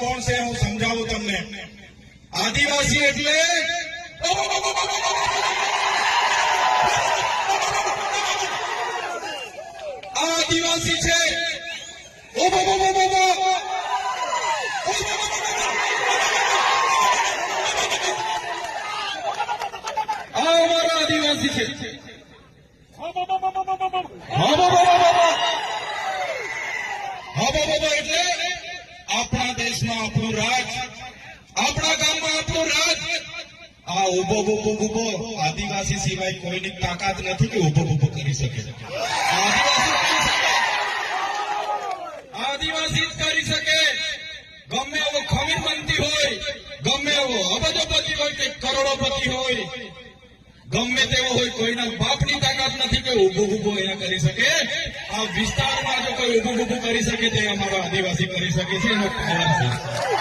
કોણ છે હું સમજાવું તમને? આદિવાસી એટલે આદિવાસી છે. આદિવાસી છે. હા બાબા, એટલે આપણા આપણા ગામમાં આપણું રાજ. આ ઊભો ઊભો ઊભો આદિવાસી સિવાય કોઈની તાકાત નથી કે ઊભો ઊભો કરી શકે. આદિવાસી કરી શકે. ગમે એવો ખમીરમંતી હોય, ગમે એવો અબજોપતિ હોય કે કરોડોપતિ હોય, ગમે તેવો હોય કોઈના બાપની તાકાત નથી કે ઊભો ઊભો એને કરી શકે. આ વિસ્તારમાં જો કોઈ ઊભો ઊભો કરી શકે તે અમારો આદિવાસી કરી શકે છે, એનો પાવર છે.